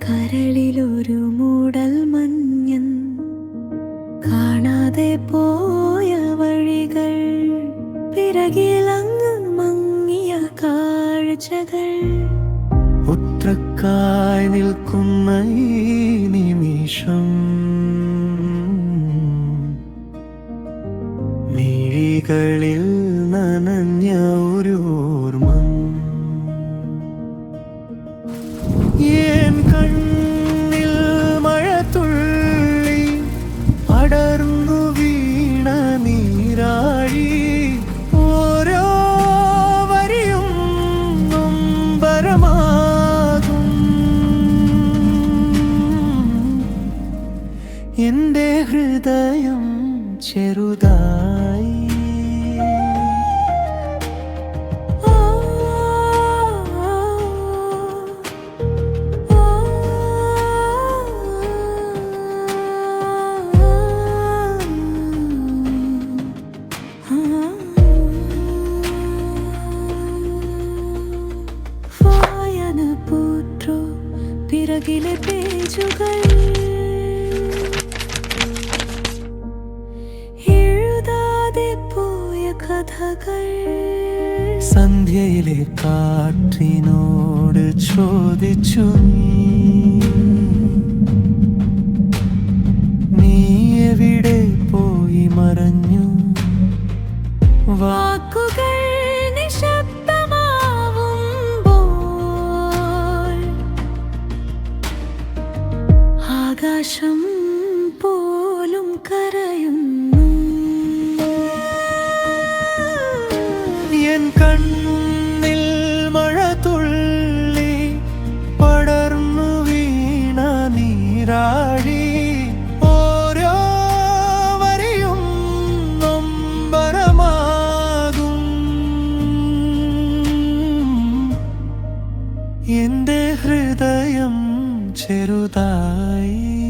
കരളിലൊരു മൂടൽ മഞ്ഞൻ. കാണാതെ പോയ വഴികൾ പിറകിലങ്ങ് മങ്ങിയ കാഴ്ചകൾ. ഉത്രക്കായി നിൽക്കുന്ന ഈ നിമിഷം മിഴികളിൽ നനഞ്ഞ ഒരു ഓർമ്മം. ഹൃദയം ചെറുതായി പിറകിലെ പേജുകൾ കഥകൾ സന്ധ്യയിലെ കാറ്റിനോട് ചോദിച്ചു നീ. എവിടെ പോയി മറഞ്ഞു വാക്കുകൾ നിശബ്ദമാവുമ്പോൾ ആകാശം പോലും കരയുന്നു എന്റെ ഹൃദയം ചെറുതായി